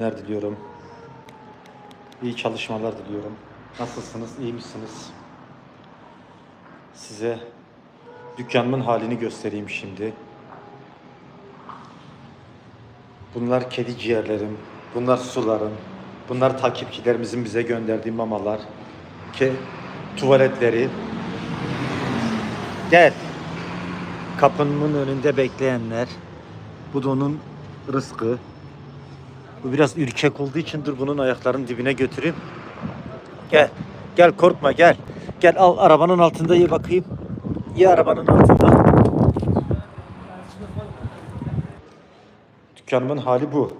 günler diliyorum. İyi çalışmalar diliyorum. Nasılsınız? İyi misiniz? Size dükkanımın halini göstereyim şimdi. Bunlar kedi ciğerlerim, bunlar sularım, bunlar takipçilerimizin bize gönderdiği mamalar, ke tuvaletleri. Gel. Kapının önünde bekleyenler. Bu da onun rızkı. Bu biraz ürkek olduğu için dur bunun ayaklarının dibine götüreyim. Gel. Gel korkma gel. Gel al arabanın altında ye bakayım. Ye arabanın altında. Dükkanımın hali bu.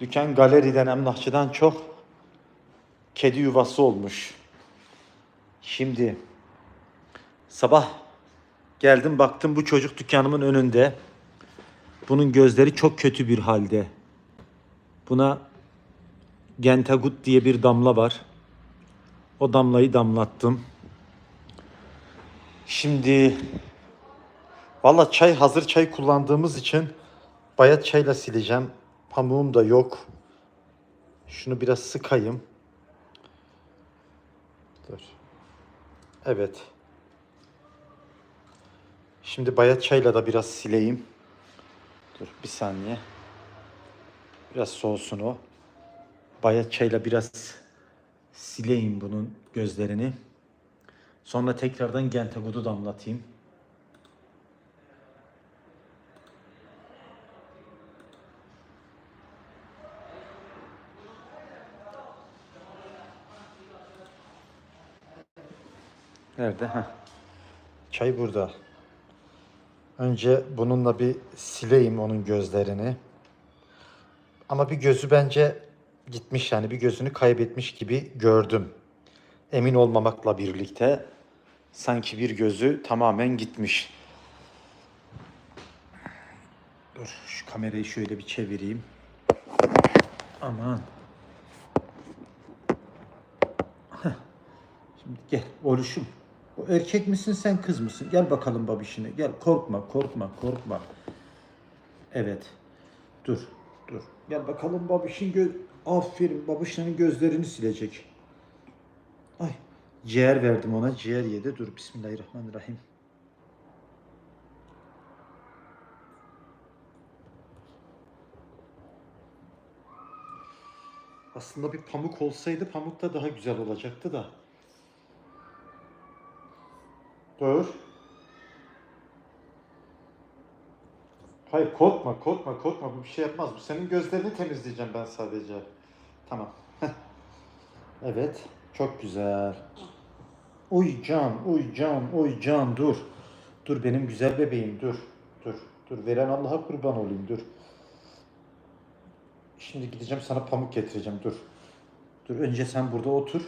Dükkan galeriden, emlakçıdan çok kedi yuvası olmuş. Şimdi sabah geldim baktım bu çocuk dükkanımın önünde. Bunun gözleri çok kötü bir halde. Buna Gentagut diye bir damla var. O damlayı damlattım. Şimdi valla çay hazır çay kullandığımız için bayat çayla sileceğim. Pamuğum da yok. Şunu biraz sıkayım. Dur. Evet. Şimdi bayat çayla da biraz sileyim. Dur bir saniye. Biraz soğusun o. Bayat çayla biraz sileyim bunun gözlerini. Sonra tekrardan Gentagoud'u damlatayım. Nerede? Heh. Çay burada. Önce bununla bir sileyim onun gözlerini. Ama bir gözü bence gitmiş yani bir gözünü kaybetmiş gibi gördüm. Emin olmamakla birlikte sanki bir gözü tamamen gitmiş. Dur şu kamerayı şöyle bir çevireyim. Aman. Şimdi gel oluşum. O erkek misin sen kız mısın? Gel bakalım babişine. Gel korkma korkma korkma. Evet. Dur dur. Gel bakalım babişin göz... Aferin babişinin gözlerini silecek. Ay ciğer verdim ona ciğer yedi. Dur bismillahirrahmanirrahim. Aslında bir pamuk olsaydı pamuk da daha güzel olacaktı da. Dur. Hayır korkma korkma korkma bu bir şey yapmaz. Bu senin gözlerini temizleyeceğim ben sadece. Tamam. evet çok güzel. Uy can uy can uy can dur. Dur benim güzel bebeğim dur. Dur dur veren Allah'a kurban olayım dur. Şimdi gideceğim sana pamuk getireceğim dur. Dur önce sen burada otur.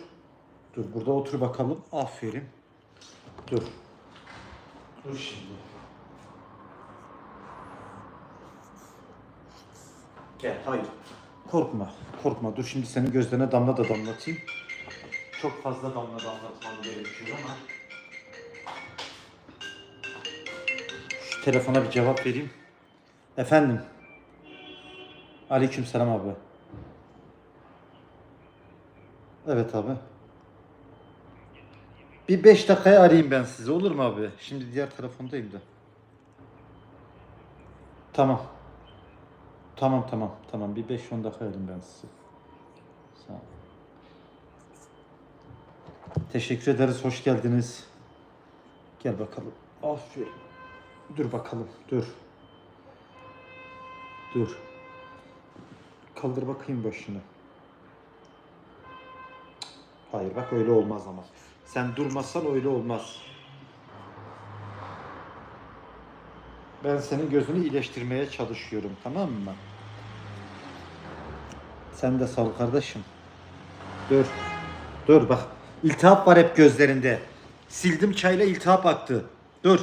Dur burada otur bakalım. Aferin. Dur. Dur şimdi. Gel, hayır. Korkma, korkma. Dur şimdi senin gözlerine damla da damlatayım. Çok fazla damla damlatmam gerekiyor ama. Şu telefona bir cevap vereyim. Efendim. Aleykümselam abi. Evet abi. Bir 5 dakikaya arayayım ben sizi olur mu abi? Şimdi diğer telefondayım da. Tamam. Tamam tamam tamam bir 5-10 dakika arayayım ben sizi. Sağ ol. Teşekkür ederiz hoş geldiniz. Gel bakalım. Aferin. Dur bakalım dur. Dur. Kaldır bakayım başını. Hayır bak öyle olmaz ama. Sen durmazsan öyle olmaz. Ben senin gözünü iyileştirmeye çalışıyorum tamam mı? Sen de sal kardeşim. Dur. Dur bak. İltihap var hep gözlerinde. Sildim çayla iltihap aktı. Dur.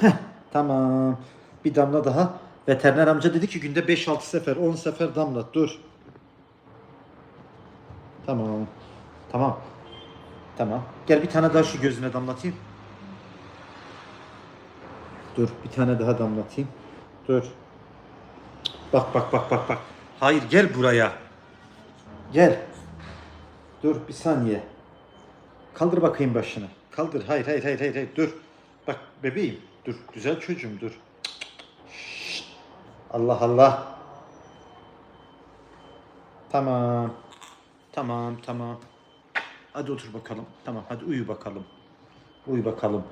Heh, tamam. Bir damla daha. Veteriner amca dedi ki günde 5-6 sefer, 10 sefer damlat. Dur. Tamam. Tamam. Tamam. Gel bir tane daha şu gözüne damlatayım. Dur bir tane daha damlatayım. Dur. Bak bak bak bak bak. Hayır gel buraya. Gel. Dur bir saniye. Kaldır bakayım başını. Kaldır. Hayır hayır hayır hayır. hayır. Dur. Bak bebeğim. Dur. Güzel çocuğum dur. Şşt. Allah Allah. Tamam. Tamam tamam. Hadi otur bakalım. Tamam hadi uyu bakalım. Uyu bakalım.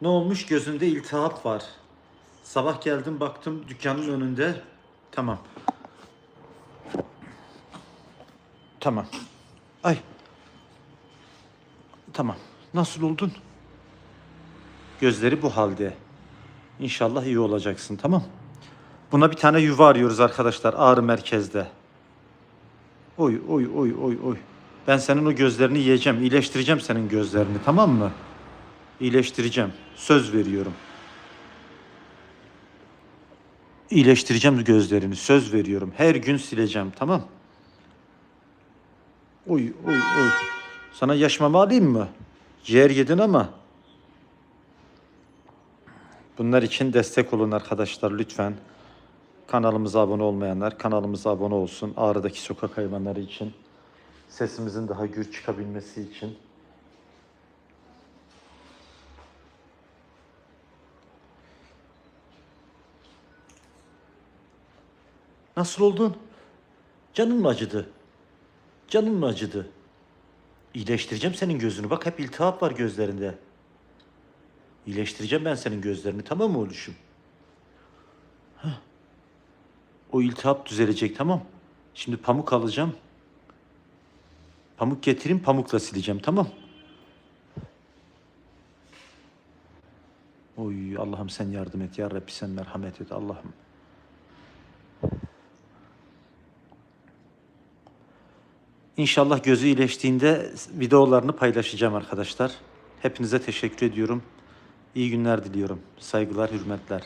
Ne olmuş? Gözünde iltihap var. Sabah geldim baktım dükkanın önünde. Tamam. Tamam. Ay. Tamam. Nasıl oldun? Gözleri bu halde. İnşallah iyi olacaksın tamam. Buna bir tane yuva arıyoruz arkadaşlar ağrı merkezde. Oy oy oy oy oy. Ben senin o gözlerini yiyeceğim. iyileştireceğim senin gözlerini tamam mı? İyileştireceğim. Söz veriyorum. İyileştireceğim gözlerini. Söz veriyorum. Her gün sileceğim tamam. Oy oy oy. Sana yaş mama alayım mı? Ciğer yedin ama. Bunlar için destek olun arkadaşlar lütfen. Kanalımıza abone olmayanlar kanalımıza abone olsun. Ağrı'daki sokak hayvanları için. Sesimizin daha gür çıkabilmesi için. Nasıl oldun? Canın mı acıdı? Canın mı acıdı? İyileştireceğim senin gözünü. Bak hep iltihap var gözlerinde. İyileştireceğim ben senin gözlerini tamam mı oğluşum? Hah. O iltihap düzelecek tamam. Şimdi pamuk alacağım. Pamuk getireyim pamukla sileceğim tamam. Oy Allah'ım sen yardım et ya Rabbi sen merhamet et Allah'ım. İnşallah gözü iyileştiğinde videolarını paylaşacağım arkadaşlar. Hepinize teşekkür ediyorum. İyi günler diliyorum. Saygılar, hürmetler.